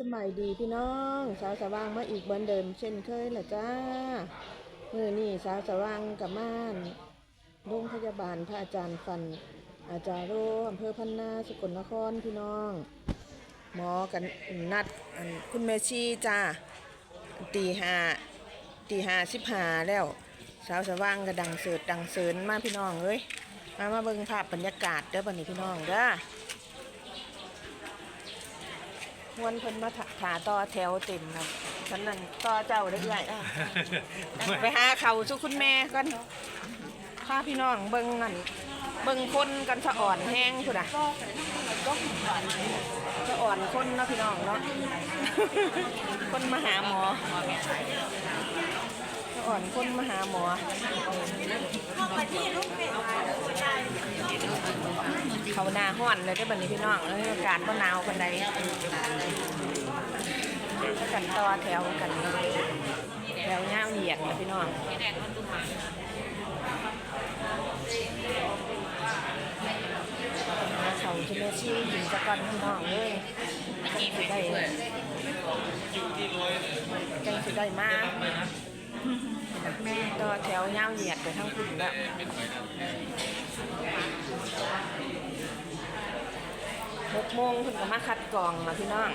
สำบายดีพี่น้องสาวสว่างมาอีกเหมือนเดิมเช่นเคยแหละจ้ามือนี่สาวสว่างกับม่านโรงพยาบาลพระอาจารย์ฟัน อาจารย์โรอำเภอพันนาสกลนครพี่น้อง หมอกันนัดคุณแม่ชีจ้าตีห้าตีห้าสิบห้าแล้วสาวสว่างก็ดังเสิร์ดดังเสิร์นมาพี่น้องเอ้ยมามาเบิ่งภาพบรรยากาศเด้อบัดนี้พี่น้องเด้อ มวนเพิ่นมาถาถาต่อแถวเต็มนะฉันนั่นต่อเจ้าได้เรื่อยอะไปหาเขาสุคุณแม่ก่อนพาพี่น้องเบิ่งนั่นเบิ่งคนกันสะอ่อนแห้งพุ่นน่ะสะอ่อนคนเนาะพี่น้องเนาะคนมาหาหมอสะอ่อนคนมาหาหมอ เขาหนาห้อนเลยได้บัดนี้พี่น้องเอ้ยอากาศก็หนาวกันใดก็กันต่อแถวกันแถวเงาเหยียดนะพี่น้องหาเขาจะมาชี้หินตะกอนพี่น้องเลยจังสิได้จังสิได้มาก ต่อแถวเงาวเหยียดไปทั้งคุณแล้วหกโมงเพิ่นก็มาคัดกรองมาพี่น้อง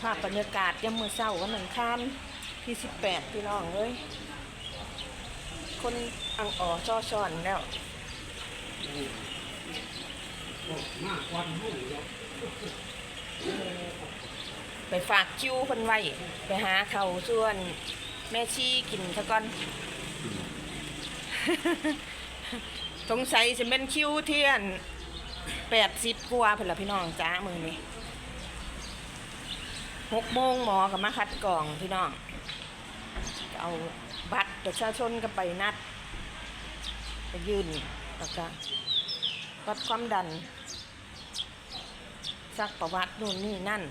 ภาพบรรยากาศยามมื้อเช้าวันอังคาร ที่18พี่น้องเอ้ยคนอังอ๋อจ้อช้อนแล้วไปฝากคิวเพิ่นไว้ ไปหาเขาส่วนแม่ชีกินซะก่อนสงสัยจะเป็นคิวเทียนแปดสิบกว่าเพิ่นละพี่น้องจ้ามือนี้ หกโมงหมอกับมาคัดกรองพี่น้อง เอาบัตรประชาชนก็ไปนัดไปยืนแล้วก็วัดความดันซักประวัตินู่นนี่นั่น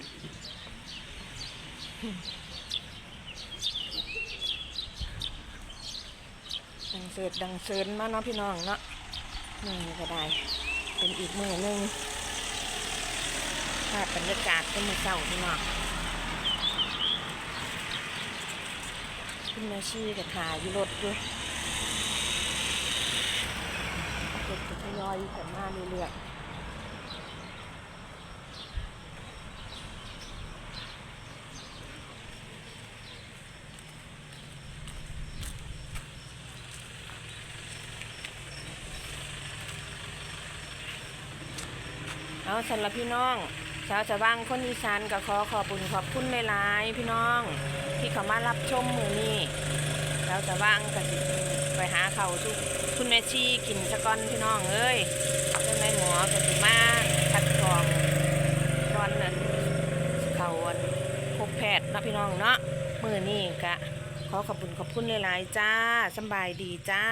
ดังเสิร์ดดังเซินมาเนาะพี่น้องเนาะนี่ก็ได้ เป็นอีกมือหนึ่งภาพบรรยากาศเป็นมือเศร้าพี่น้องึ้นมาชี้กับขาอยู่รถด้วยรถก็ทยอยกันมาเรื่อยๆเอาสำหรับพี่น้อง ชาวชาวบ้านคนอีสานก็ขอขอบคุญขอบคุณหลายๆพี่น้อง ที่เขามารับชมมือนี้ชาวชาวบ้านก็สิไปหาเขาทุกคุณแม่ชีกินสะก้อนพี่น้องเอ้ยเจ้าแม่หมอก็สิมาคัดกรองก่อนนั้นเขาอันพบแพทย์นะพี่น้องเนาะมือนี้ก็ขอขอบคุญขอบคุณหลายๆจ้าสบายดีจ้า